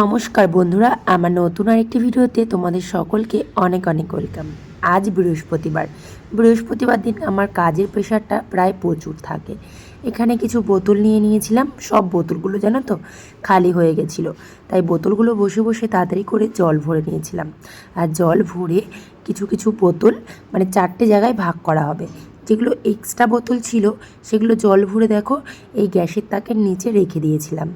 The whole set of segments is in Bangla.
নমস্কার বন্ধুরা, আমার নতুন আরেকটি ভিডিওতে তোমাদের সকলকে অনেক অনেক ওয়েলকাম। আজ বৃহস্পতিবার। বৃহস্পতিবার দিন আমার কাজের প্রেশারটা প্রায় প্রচুর থাকে। এখানে কিছু বোতল নিয়ে নিয়েছিলাম, সব বোতলগুলো জানো তো খালি হয়ে গেছিল। তাই বোতলগুলো বসে বসে তাড়াতাড়ি করে জল ভরে নিয়েছিলাম। আর জল ভরে কিছু কিছু বোতল মানে চারটে জায়গায় ভাগ করা হবে। যেগুলো এক্সট্রা বোতল ছিল, সেগুলো জল ভরে দেখো, এই গ্যাসের তাকের নিচে রেখে দিয়েছিলাম।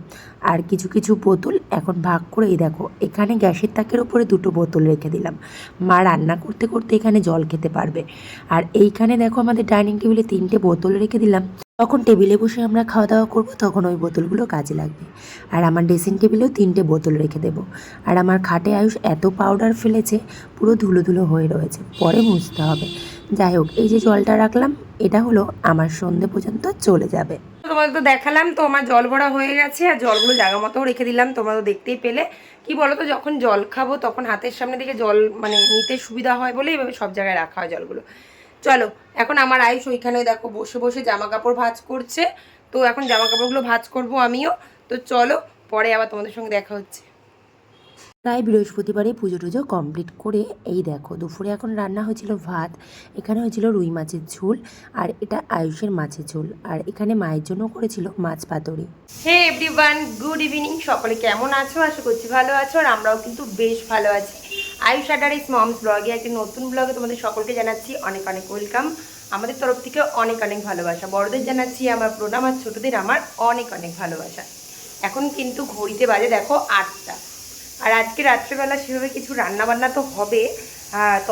আর কিছু কিছু বোতল এখন ভাগ করে, এই দেখো, এখানে গ্যাসের তাকের উপরে দুটো বোতল রেখে দিলাম। মা রান্না করতে করতে এখানে জল খেতে পারবে। আর এইখানে দেখো আমাদের ডাইনিং টেবিলে তিনটে বোতল রেখে দিলাম। তখন টেবিলে বসে আমরা খাওয়া দাওয়া করব, তখন ওই বোতলগুলো কাজে লাগবে। আর আমার ড্রেসিং টেবিলেও তিনটে বোতল রেখে দেবো। আর আমার খাটে আয়ুষ এত পাউডার ফেলেছে, পুরো ধুলো ধুলো হয়ে রয়েছে। পরে মুছতে হবে। যাই হোক, এই যে জলটা রাখলাম, এটা হলো আমার সন্ধে পর্যন্ত চলে যাবে। তোমাদের তো দেখালাম, তো আমার জল ভরা হয়ে গেছে আর জলগুলো জায়গা মতো রেখে দিলাম, তোমরা তো দেখতেই পেলে। কি বলো তো যখন জল খাব তখন হাতের সামনে দিকে জল মানে নিতে সুবিধা হয় বলে এভাবে সব জায়গায় রাখা হয় জলগুলো। চলো, এখন আমার আয়ুষ ওইখানে দেখো, বসে বসে জামা কাপড় ভাজ করছে। তো এখন জামা কাপড়গুলো ভাজ করব আমিও। তো চলো, পরে আবার তোমাদের সঙ্গে দেখা হচ্ছে। প্রায় বৃহস্পতিবারে পুজো টুজো কমপ্লিট করে, এই দেখো, দুপুরে এখন রান্না হয়েছিল ভাত, এখানে হয়েছিল রুই মাছের ঝোল, আর এটা আয়ুষের মাছের ঝোল, আর এখানে মায়ের জন্য করেছিল মাছ পাতুরি। হে এভরিওয়ান গুড ইভিনিং সকলে কেমন আছো? আশা করছি ভালো আছো, আর আমরাও কিন্তু বেশ ভালো আছি। আয়ুষ আডার ইস মমস ব্লগে একটি নতুন ব্লগে তোমাদের সকলকে জানাচ্ছি অনেক অনেক ওয়েলকাম আমাদের তরফ থেকে অনেক অনেক ভালোবাসা। বড়দের জানাচ্ছি আমার প্রণাম, আর ছোটদের আমার অনেক অনেক ভালোবাসা। এখন কিন্তু ঘড়িতে বাজে, দেখো, আটটা। আর আজকে রাত্রেবেলা সেভাবে কিছু রান্না বান্না তো হবে।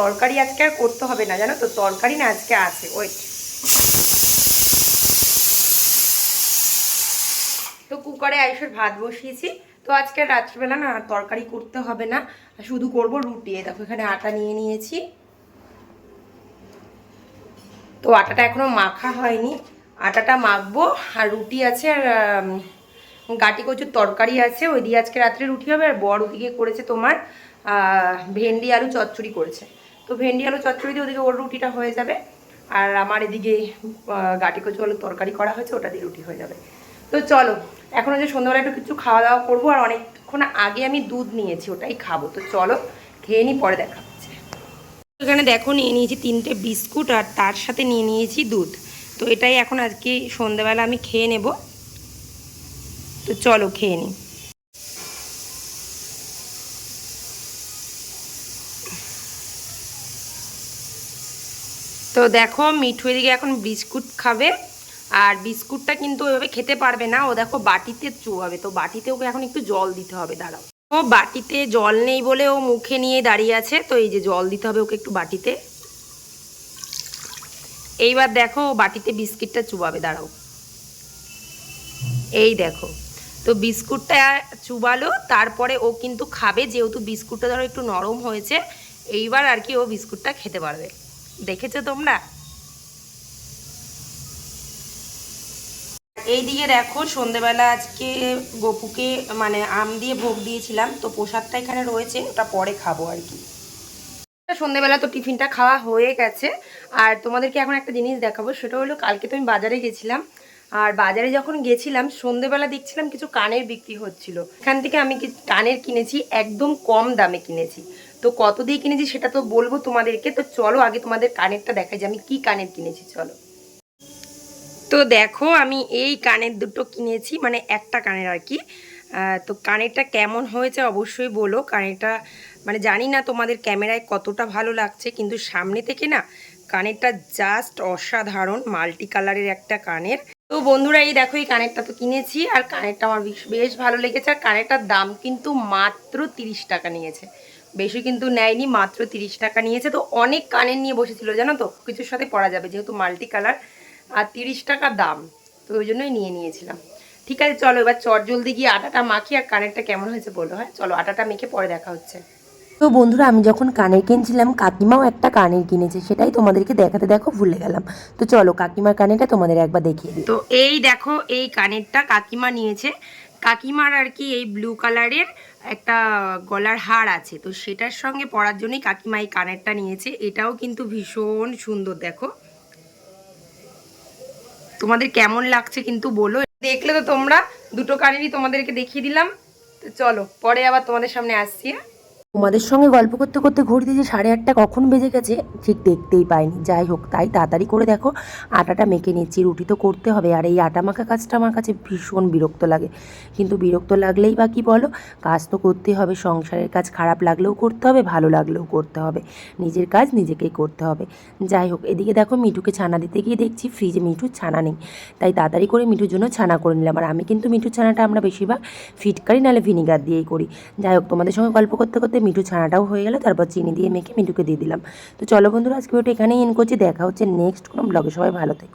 তরকারি আজকে আর করতে হবে না, জানো তো? তরকারি না আজকে আছে ওয়েট তো কুকারে আয়ুষের ভাত বসিয়েছি। তো আজকে রাত্রিবেলা না তরকারি করতে হবে না। শুধু করব রুটি। দেখো, এখানে আটা নিয়ে নিয়েছি। তো আটাটা এখনও মাখা হয়নি। আটাটা মাখবো। আর রুটি আছে, আর গাটি কচুর তরকারি আছে, ওই দিয়ে আজকে রাত্রে রুটি হবে, আর বড় ওদিকে করেছে তোমার ভেন্ডি আলু চচ্চড়ি করেছে। তো ভেন্ডি আলু চচ্চড়ি দিয়ে ওদিকে ওর রুটিটা হয়ে যাবে, আর আমার এদিকে গাটি কচু আলু তরকারি করা হয়েছে, ওটা দিয়ে রুটি হয়ে যাবে। তো চলো, এখন যে সন্ধ্যাবেলা একটু কিছু খাওয়া দাওয়া করব, আর অনেকক্ষণ আগে আমি দুধ নিয়েছি, ওটাই খাব। তো চলো, খেয়ে নিই পরে দেখা হচ্ছে। এখানে দেখো, নিয়ে নিয়েছি তিনটে বিস্কুট, আর তার সাথে নিয়ে নিয়েছি দুধ। তো এটাই এখন আজকে সন্ধ্যাবেলা আমি খেয়ে নেব। তো চলো খেয়ে নিই তো দেখো মিঠু এদিকে এখন বিস্কুট খাবে আর বিস্কুটটা কিন্তু ওইভাবে খেতে পারবে না। ও দেখো বাটিতে চুয়াবে, তো বাটিতে ওকে এখন একটু জল দিতে হবে, দাঁড়াও। ও বাটিতে জল নেই বলে ও মুখে নিয়ে দাঁড়িয়ে আছে, তো এই যে জল দিতে হবে ওকে একটু বাটিতে। এইবার দেখো বাটিতে বিস্কিটটা চুবাবে, দাঁড়াও। এই দেখো। তো বিস্কুটটা চুবালো, তারপরে ও কিন্তু খাবে, যেহেতু বিস্কুটটা ধরো একটু নরম হয়েছে, এইবার আর কি ও বিস্কুটটা খেতে পারবে। দেখেছ তোমরা? এইদিকে দেখো, সন্ধেবেলা আজকে গপুকে মানে আম দিয়ে ভোগ দিয়েছিলাম, তো প্রসাদটা এখানে রয়েছে, ওটা পরে খাব আর কি। সন্ধেবেলা তো টিফিনটা খাওয়া হয়ে গেছে, আর তোমাদেরকে এখন একটা জিনিস দেখাবো, সেটা হলো কালকে তো আমি বাজারে গেছিলাম আর বাজারে যখন গেছিলাম, সন্ধেবেলা দেখছিলাম কিছু কানের বিক্রি হচ্ছিল। এখান থেকে আমি কানের কিনেছি, একদম কম দামে কিনেছি। তো কত দিয়ে কিনেছি সেটা তো বলব তোমাদেরকে। তো চলো আগে তোমাদের কানেরটা দেখাই যে আমি কি কানের কিনেছি, চলো। তো দেখো, আমি এই কানের দুটো কিনেছি মানে একটা কানের আর কি। তো কানেরটা কেমন হয়েছে অবশ্যই বলো। কানেরটা মানে জানি না তোমাদের ক্যামেরায় কতটা ভালো লাগছে, কিন্তু সামনে থেকে না, কানেরটা জাস্ট অসাধারণ, মাল্টি কালারের একটা কানের। তো বন্ধুরা, এই দেখো, এই কানেরটা তো কিনেছি, আর কানেরটা আমার বেশ- ভালো লেগেছে। আর কানেরটার দাম কিন্তু মাত্র তিরিশ টাকা নিয়েছে। বেশি কিন্তু নেয়নি, মাত্র তিরিশ টাকা নিয়েছে। তো অনেক কানের নিয়ে বসেছিল, জানো তো? কিছুর সাথে পরা যাবে, যেহেতু মাল্টি কালার আর তিরিশ টাকা দাম। তো ওই জন্যই নিয়ে নিয়েছিলাম। ঠিক আছে, চলো এবার চট জলদি গিয়ে আটাটা মাখি, আর কানেরটা কেমন হয়েছে বলো হ্যাঁ? চলো আটাটা মেখে পরে দেখা হচ্ছে। তো বন্ধুরা, আমি যখন কানের কিনছিলাম, কাকিমাও একটা কানের কিনেছে, সেটাই তোমাদেরকে দেখাতে দেখো, ভুলে গেলাম। তো চলো, কাকিমার কানেরটা তোমাদের একবার দেখিয়ে দিই। তো এই দেখো, এই কানেরটা কাকিমা নিয়েছে। কাকিমার আর কি এই ব্লু কালারের একটা গলার হার আছে, তো সেটার সঙ্গে পরার জন্যই কাকিমা এই কানেরটা নিয়েছে। এটাও কিন্তু ভীষণ সুন্দর, দেখো। তোমাদের কেমন লাগছে কিন্তু বলো। দেখলে তো তোমরা, দুটো কানেরই তোমাদেরকে দেখিয়ে দিলাম। তো চলো, পরে আবার তোমাদের সামনে আসছি হ্যাঁ? তোমাদের সঙ্গে গল্প করতে করতে ঘড়িতে যে সাড়ে আটটা কখন বেজে গেছে, ঠিক দেখতেই পাইনি। যাই হোক, তাই তাড়াতাড়ি করে দেখো, আটাটা মেখে নিচ্ছি, রুটি তো করতে হবে। আর এই আটা মাখা কাজটা আমার কাছে ভীষণ বিরক্ত লাগে। কিন্তু বিরক্ত লাগলেই বা কি বলো, কাজ তো করতে হবে, সংসারের কাজ খারাপ লাগলেও করতে হবে, ভালো লাগলেও করতে হবে। নিজের কাজ নিজেকেই করতে হবে। যাই হোক, এদিকে দেখো মিঠুকে ছানা দিতে গিয়ে দেখছি ফ্রিজে মিঠুর ছানা নেই। তাই তাড়াতাড়ি করে মিঠুর জন্য ছানা করে নিলাম। আর আমি কিন্তু মিঠুর ছানাটা আমরা বেশিরভাগ ফিটকারি নাহলে ভিনিগার দিয়েই করি। যাই হোক, তোমাদের সঙ্গে গল্প করতে করতে মিঠু ছানাটাও হয়ে গেল, তারপর চিনি দিয়ে মেখে মিঠুকে দিয়ে দিলাম। তো চলো বন্ধুরা আজকে ওটা এখানেই এন করছি। দেখা হচ্ছে নেক্সট কোনো ব্লগে সবাই ভালো থেকো।